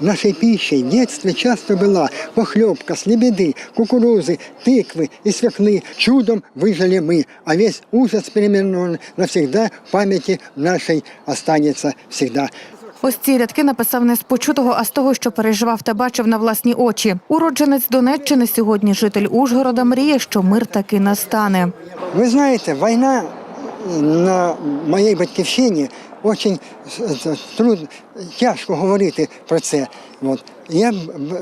Нашей пищей в детстве часто была похлебка с лебеды, кукурузы, тыквы и свеклы. Чудом выжили мы, а весь ужас переименован навсегда в памяти нашей останется всегда. Ось ці рядки написав не з почутого, а з того, що переживав та бачив на власні очі. Уродженець Донеччини, сьогодні житель Ужгорода, мріє, що мир таки настане. Ви знаєте, війна на моїй батьківщині дуже трудно, тяжко говорити про це. От. Я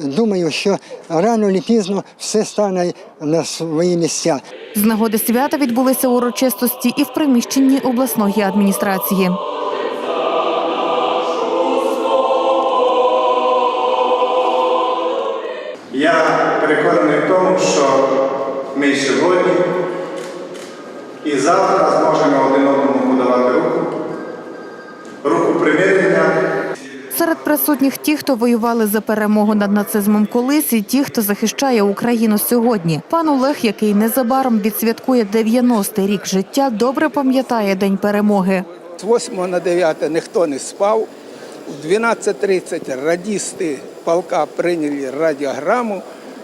думаю, що рано чи пізно все стане на свої місця. З нагоди свята відбулися урочистості і в приміщенні обласної адміністрації. Я переконаний в тому, що ми сьогодні і завтра зможемо один одному подавати руку, руку примирення. Серед присутніх ті, хто воювали за перемогу над нацизмом колись, і ті, хто захищає Україну сьогодні. Пан Олег, який незабаром відсвяткує 90-й рік життя, добре пам'ятає день перемоги. З 8 на 9 ніхто не спав. В 12.30 радісти полка прийняли радіограму,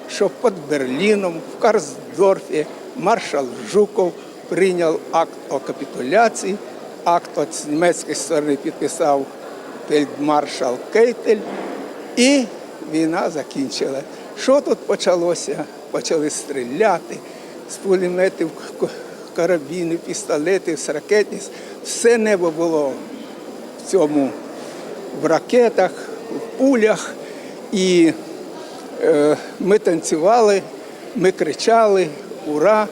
що під Берліном, в Карсдорфі, маршал Жуков прийняв акт о капітуляції. Акт от німецької сторони підписав фельдмаршал Кейтель. І війна закінчила. Що тут почалося? Почали стріляти з пулеметів, к- карабінів, пістолетів, з ракетниць. Все небо було в цьому в ракетах, в пулях. І е, ми танцювали, ми кричали Ура!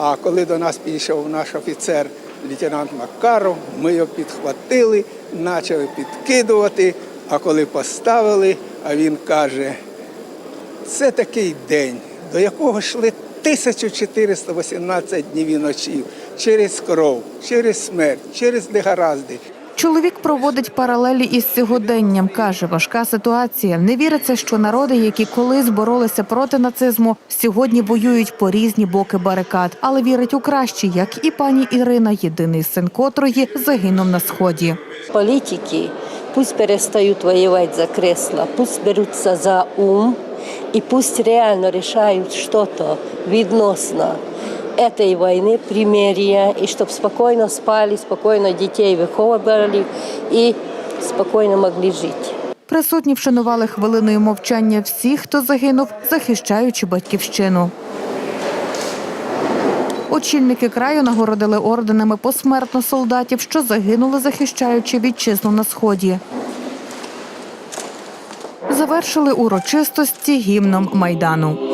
А коли до нас підійшов наш офіцер, лейтенант Макаров, ми його підхватили, почали підкидувати. А коли поставили, а він каже, це такий день, до якого йшли 1418 днів і ночів через кров, через смерть, через негаразди. Чоловік проводить паралелі із сьогоденням. каже, важка ситуація. Не віриться, що народи, які колись боролися проти нацизму, сьогодні воюють по різні боки барикад, але вірить у краще, як і пані Ірина, єдиний син котрої загинув на сході. Политики пусть перестают воевать за кресло, пусть берутся за ум и пусть реально решают что-то відносно этой войны, примирия, и чтобы спокойно спали, спокойно детей выховывали и спокойно могли жить. Присутні вшанували хвилиною мовчання всіх, хто загинув, захищаючи батьківщину. Очільники краю нагородили орденами посмертно солдатів, що загинули, захищаючи вітчизну на сході. Завершили урочистості гімном майдану.